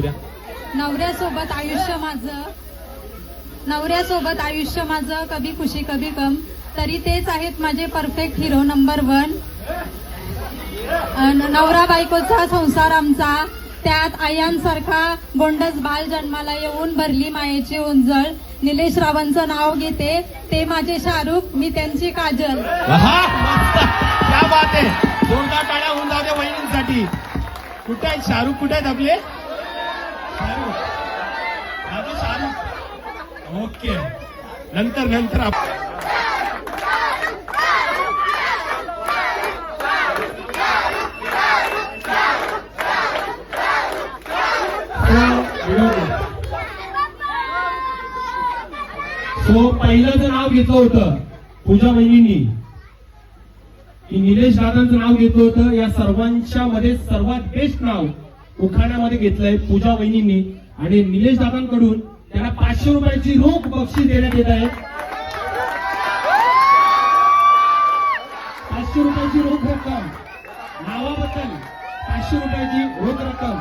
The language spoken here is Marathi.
द्या नवऱ्यासोबत आयुष्य माझं. नवऱ्यासोबत आयुष्य माझं कभी खुशी कभी गम. तरी तेच आहेत माझे परफेक्ट हिरो नंबर वन नवरा बायकोचा संसार आमचा. त्यात आयांसारखा गोंडस बाल जन्माला येऊन भरली मायेची उंजळ. निलेश रावांचं नाव घेते ते माझे शाहरुख मी त्यांची काजल. बात आहे. टाळ्या होऊन जाऊ द्या वहिनींसाठी. कुठे आहेत? शाहरुख कुठे आहेत आपले शाहरुख माझे शाहरुख ओके. नंतर नंतर आप सो पहिलं जे नाव घेतलं होतं पूजा बहिणींनी. की निलेश दादांचं नाव घेतलं होतं या सर्वांच्या मध्ये सर्वात बेस्ट नाव उखाण्यामध्ये घेतलंय पूजा बहिणींनी. आणि निलेश दादांकडून त्यांना पाचशे रुपयाची रोख बक्षीस देण्यात येत आहे. पाचशे रुपयाची रोख रक्कम. नावाबद्दल पाचशे रुपयाची रोख रक्कम.